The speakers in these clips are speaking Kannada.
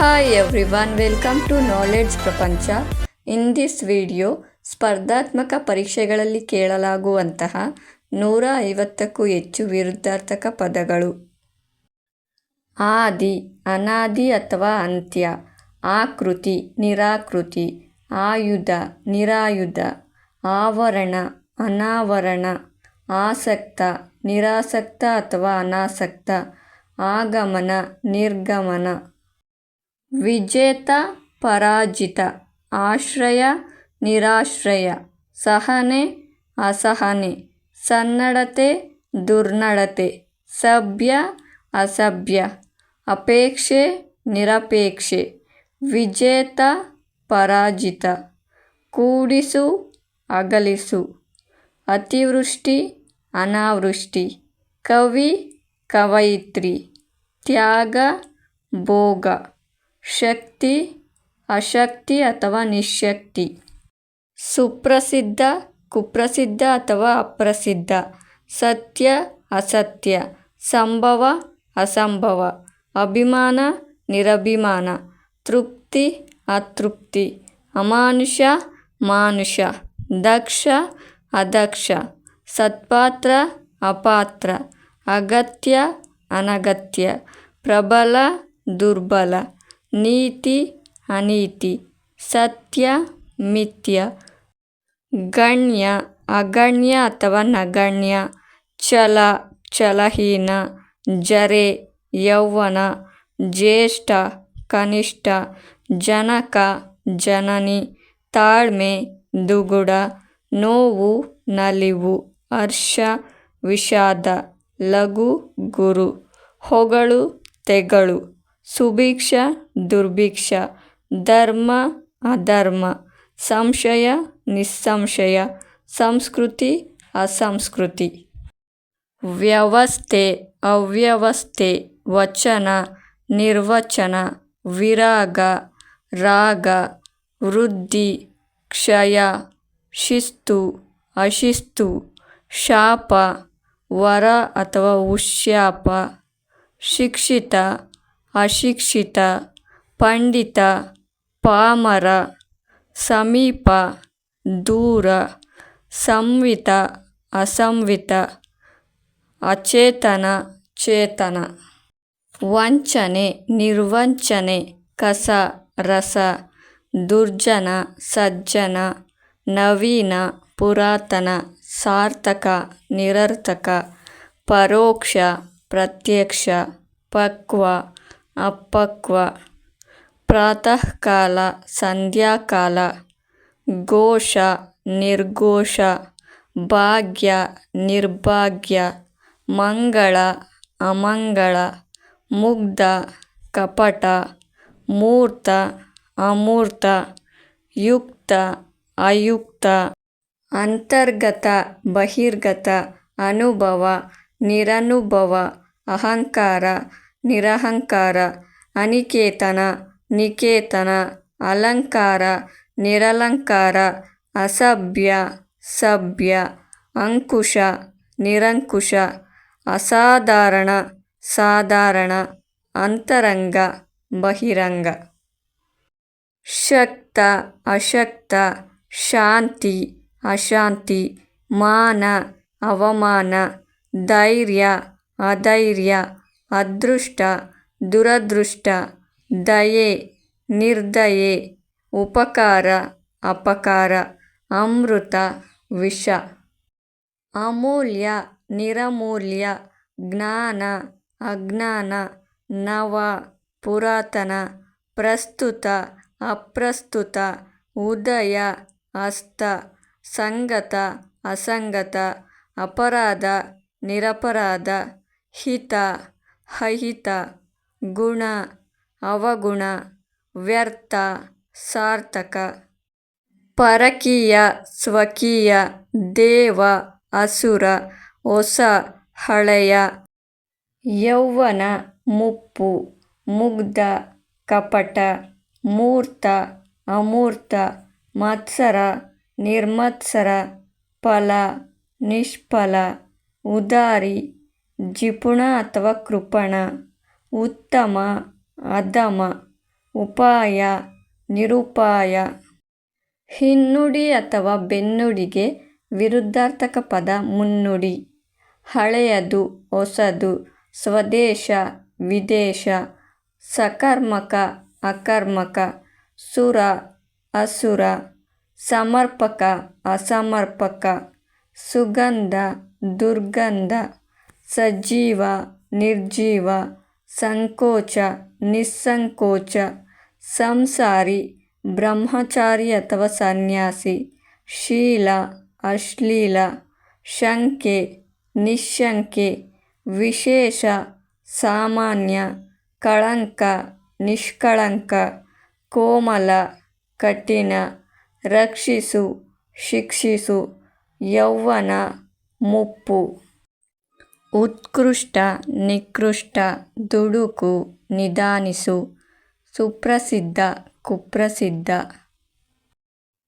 Hi everyone, welcome to Knowledge ಪ್ರಪಂಚ ಇನ್ ದಿಸ್ ವಿಡಿಯೋ ಸ್ಪರ್ಧಾತ್ಮಕ ಪರೀಕ್ಷೆಗಳಲ್ಲಿ ಕೇಳಲಾಗುವಂತಹ ನೂರ ಐವತ್ತಕ್ಕೂ ಹೆಚ್ಚು ವಿರುದ್ಧಾರ್ಥಕ ಪದಗಳು ಆದಿ ಅನಾದಿ ಅಥವಾ ಅಂತ್ಯ ಆಕೃತಿ ನಿರಾಕೃತಿ ಆಯುಧ ನಿರಾಯುಧ ಆವರಣ ಅನಾವರಣ ಆಸಕ್ತ ನಿರಾಸಕ್ತ ಅಥವಾ ಅನಾಸಕ್ತ ಆಗಮನ ನಿರ್ಗಮನ ವಿಜೇತ ಪರಾಜಿತ, ಆಶ್ರಯ ನಿರಾಶ್ರಯ, ಸಹನೆ ಅಸಹನೆ, ಸನ್ನಡತೆ ದುರ್ನಡತೆ, ಸಭ್ಯ ಅಸಭ್ಯ, ಅಪೇಕ್ಷೆ ನಿರಪೇಕ್ಷೆ, ವಿಜೇತ ಪರಾಜಿತ, ಕೂಡಿಸು ಅಗಲಿಸು, ಅತಿವೃಷ್ಟಿ ಅನಾವೃಷ್ಟಿ, ಕವಿ ಕವಯಿತ್ರಿ, ತ್ಯಾಗ ಭೋಗ. ಶಕ್ತಿ, ಅಶಕ್ತಿ ಅಥವಾ ನಿಶಕ್ತಿ ಸುಪ್ರಸಿದ್ಧ, ಕುಪ್ರಸಿದ್ಧ ಅಥವಾ ಅಪ್ರಸಿದ್ಧ? ಸತ್ಯ, ಅಸತ್ಯ? ಸಂಭವ, ಅಸಂಭವ? ಅಭಿಮಾನ, ನಿರಭಿಮಾನ? ತೃಪ್ತಿ, ಅತೃಪ್ತಿ? ಅಮಾನುಷ, ಮಾನುಷ? ದಕ್ಷ, ಅದಕ್ಷ? ಸತ್ಪಾತ್ರ, ಅಪಾತ್ರ? ಅಗತ್ಯ, ಅನಗತ್ಯ? ಪ್ರಬಲ, ದುರ್ಬಲ? ನೀತಿ, ಅನೀತಿ, ಸತ್ಯ, ಮಿಥ್ಯ, ಗಣ್ಯ, ಅಗಣ್ಯ ಅಥವಾ ನಗಣ್ಯ, ಛಲ, ಛಲಹೀನ, ಜರೆ, ಯೌವನ, ಜ್ಯೇಷ್ಠ, ಕನಿಷ್ಠ, ಜನಕ, ಜನನಿ, ತಾಳ್ಮೆ, ದುಗುಡ, ನೋವು, ನಲಿವು, ಹರ್ಷ, ವಿಷಾದ, ಲಘು, ಗುರು, ಹೊಗಳು, ತೆಗಳು. ಸುಭಿಕ್ಷ, ದುರ್ಭಿಕ್ಷ, ಧರ್ಮ, ಅಧರ್ಮ, ಸಂಶಯ, ನಿಸ್ಸಂಶಯ, ಸಂಸ್ಕೃತಿ, ಅಸಂಸ್ಕೃತಿ. ವ್ಯವಸ್ಥೆ, ಅವ್ಯವಸ್ಥೆ, ವಚನ, ನಿರ್ವಚನ, ವಿರಾಗ, ರಾಗ, ವೃದ್ಧಿ, ಕ್ಷಯ, ಶಿಸ್ತು, ಅಶಿಸ್ತು, ಶಾಪ, ವರ ಅಥವಾ ಉಶ್ಯಾಪ, ಶಿಕ್ಷಿತ ಅಶಿಕ್ಷಿತ, ಪಂಡಿತ, ಪಾಮರ, ಸಮೀಪ, ದೂರ, ಸಂವಿತ, ಅಸಂವಿತ, ಅಚೇತನ, ಚೇತನ. ವಂಚನೆ, ನಿರ್ವಂಚನೆ, ಕಸ, ರಸ, ದುರ್ಜನ, ಸಜ್ಜನ, ನವೀನ, ಪುರಾತನ, ಸಾರ್ಥಕ, ನಿರರ್ಥಕ, ಪರೋಕ್ಷ, ಪ್ರತ್ಯಕ್ಷ, ಪಕ್ವ. ಅಪಕ್ವ. ಪ್ರಾತಃಕಾಲ, ಸಂಧ್ಯಾಕಾಲ, ಘೋಷ, ನಿರ್ಘೋಷ, ಭಾಗ್ಯ, ನಿರ್ಭಾಗ್ಯ, ಮಂಗಳ, ಅಮಂಗಳ, ಮುಗ್ಧ, ಕಪಟ, ಮೂರ್ತ, ಅಮೂರ್ತ, ಯುಕ್ತ, ಅಯುಕ್ತ, ಅಂತರ್ಗತ, ಬಹಿರ್ಗತ, ಅನುಭವ, ನಿರನುಭವ, ಅಹಂಕಾರ ನಿರಹಂಕಾರ, ಅನಿಕೇತನ, ನಿಕೇತನ, ಅಲಂಕಾರ, ನಿರಲಂಕಾರ, ಅಸಭ್ಯ, ಸಭ್ಯ, ಅಂಕುಶ, ನಿರಂಕುಶ, ಅಸಾಧಾರಣ, ಸಾಧಾರಣ, ಅಂತರಂಗ, ಬಹಿರಂಗ. ಶಕ್ತ, ಅಶಕ್ತ, ಶಾಂತಿ, ಅಶಾಂತಿ, ಮಾನ, ಅವಮಾನ, ಧೈರ್ಯ, ಅಧೈರ್ಯ ಅದೃಷ್ಟ, ದುರದೃಷ್ಟ, ದಯೆ, ನಿರ್ದಯೆ, ಉಪಕಾರ, ಅಪಕಾರ, ಅಮೃತ, ವಿಷ. ಅಮೂಲ್ಯ, ನಿರಮೂಲ್ಯ, ಜ್ಞಾನ, ಅಜ್ಞಾನ, ನವ, ಪುರಾತನ, ಪ್ರಸ್ತುತ, ಅಪ್ರಸ್ತುತ, ಉದಯ, ಅಸ್ತ, ಸಂಗತ, ಅಸಂಗತ, ಅಪರಾಧ, ನಿರಪರಾಧ, ಹಿತ. ಅಹಿತ, ಗುಣ, ಅವಗುಣ, ವ್ಯರ್ಥ, ಸಾರ್ಥಕ. ಪರಕೀಯ, ಸ್ವಕೀಯ, ದೇವ, ಅಸುರ, ಹೊಸ, ಹಳೆಯ. ಯೌವನ, ಮುಪ್ಪು, ಮುಗ್ಧ, ಕಪಟ, ಮೂರ್ತ, ಅಮೂರ್ತ, ಮತ್ಸರ, ನಿರ್ಮತ್ಸರ, ಫಲ, ನಿಷ್ಫಲ, ಉದಾರಿ. ಜಿಪುಣ ಅಥವಾ ಕೃಪಣ, ಉತ್ತಮ ಅಧಮ ಉಪಾಯ, ನಿರುಪಾಯ. ಹಿನ್ನುಡಿ ಅಥವಾ ಬೆನ್ನುಡಿಗೆ ವಿರುದ್ಧಾರ್ಥಕ ಪದ ಮುನ್ನುಡಿ. ಹಳೆಯದು, ಹೊಸದು, ಸ್ವದೇಶ, ವಿದೇಶ, ಸಕರ್ಮಕ, ಅಕರ್ಮಕ, ಸುರ, ಅಸುರ, ಸಮರ್ಪಕ, ಅಸಮರ್ಪಕ, ಸುಗಂಧ, ದುರ್ಗಂಧ. ಸಜೀವ, ನಿರ್ಜೀವ, ಸಂಕೋಚ, ನಿಸ್ಸಂಕೋಚ, ಸಂಸಾರಿ, ಬ್ರಹ್ಮಚಾರಿ ಅಥವಾ ಸನ್ಯಾಸಿ, ಶೀಲ, ಅಶ್ಲೀಲ, ಶಂಕೆ, ನಿಶಂಕೆ, ವಿಶೇಷ, ಸಾಮಾನ್ಯ, ಕಳಂಕ, ನಿಷ್ಕಳಂಕ, ಕೋಮಲ, ಕಠಿಣ, ರಕ್ಷಿಸು, ಶಿಕ್ಷಿಸು ಯೌವನ ಮುಪ್ಪು. ಉತ್ಕೃಷ್ಟ, ನಿಕೃಷ್ಟ, ದುಡುಕು, ನಿಧಾನಿಸು, ಸುಪ್ರಸಿದ್ಧ, ಕುಪ್ರಸಿದ್ಧ.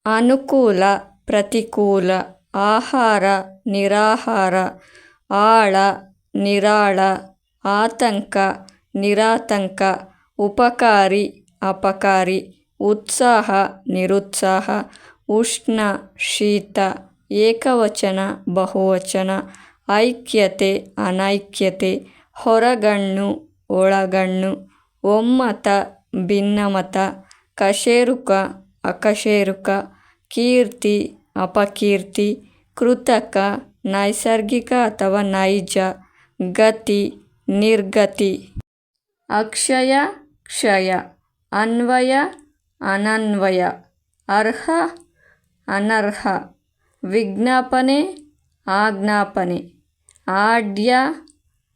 ಅನುಕೂಲ, ಪ್ರತಿಕೂಲ, ಆಹಾರ, ನಿರಾಹಾರ, ಆಳ, ನಿರಾಳ, ಆತಂಕ, ನಿರಾತಂಕ, ಉಪಕಾರಿ, ಅಪಕಾರಿ, ಉತ್ಸಾಹ, ನಿರುತ್ಸಾಹ, ಉಷ್ಣ, ಶೀತ, ಏಕವಚನ, ಬಹುವಚನ ಐಕ್ಯತೆ, ಅನೈಕ್ಯತೆ, ಹೊರಗಣ್ಣು, ಒಳಗಣ್ಣು, ಒಮ್ಮತ, ಭಿನ್ನಮತ, ಕಶೇರುಕ, ಅಕಶೇರುಕ, ಕೀರ್ತಿ, ಅಪಕೀರ್ತಿ, ಕೃತಕ, ನೈಸರ್ಗಿಕ ಅಥವಾ ನೈಜ, ಗತಿ, ನಿರ್ಗತಿ. ಅಕ್ಷಯ, ಕ್ಷಯ, ಅನ್ವಯ, ಅನನ್ವಯ, ಅರ್ಹ, ಅನರ್ಹ, ವಿಜ್ಞಾಪನೆ, ಆಜ್ಞಾಪನೆ. ಆಡ್ಯ,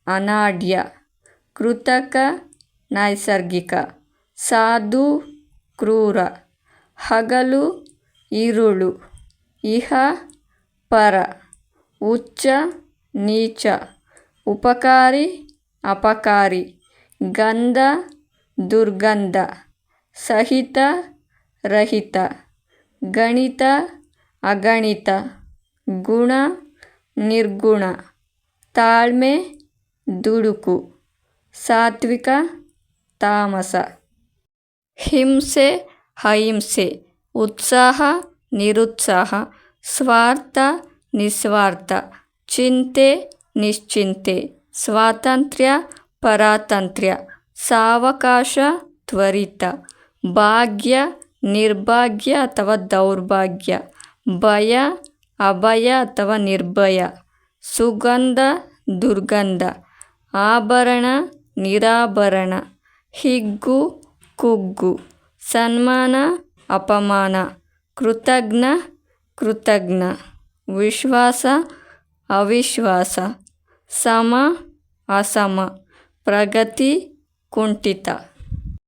ಅನಾಡ್ಯ, ಕೃತಕ, ನೈಸರ್ಗಿಕ, ಸಾಧು, ಕ್ರೂರ, ಹಗಲು, ಇರುಳು, ಇಹ, ಪರ, ಉಚ್ಚ, ನೀಚ, ಉಪಕಾರಿ, ಅಪಕಾರಿ, ಗಂಧ, ದುರ್ಗಂಧ, ಸಹಿತ, ರಹಿತ, ಗಣಿತ, ಅಗಣಿತ, ಗುಣ, ನಿರ್ಗುಣ. ತಾಳ್ಮೆ, ದುಡುಕು, ಸಾತ್ವಿಕ ತಾಮಸ. ಹಿಂಸೆ, ಅಹಿಂಸೆ, ಉತ್ಸಾಹ, ನಿರುತ್ಸಾಹ, ಸ್ವಾರ್ಥ, ನಿಸ್ವಾರ್ಥ, ಚಿಂತೆ, ನಿಶ್ಚಿಂತೆ, ಸ್ವಾತಂತ್ರ್ಯ, ಪರಾತಂತ್ರ್ಯ, ಸಾವಕಾಶ, ತ್ವರಿತ, ಭಾಗ್ಯ, ನಿರ್ಭಾಗ್ಯ ಅಥವಾ ದೌರ್ಭಾಗ್ಯ, ಭಯ, ಅಭಯ ಅಥವಾ ನಿರ್ಭಯ. ಸುಗಂಧ, ದುರ್ಗಂಧ, ಆಭರಣ, ನಿರಾಭರಣ, ಹಿಗ್ಗು, ಕುಗ್ಗು, ಸನ್ಮಾನ, ಅಪಮಾನ, ಕೃತಜ್ಞ ಕೃತಜ್ಞ, ವಿಶ್ವಾಸ, ಅವಿಶ್ವಾಸ, ಸಮ, ಅಸಮ, ಪ್ರಗತಿ, ಕುಂಠಿತ.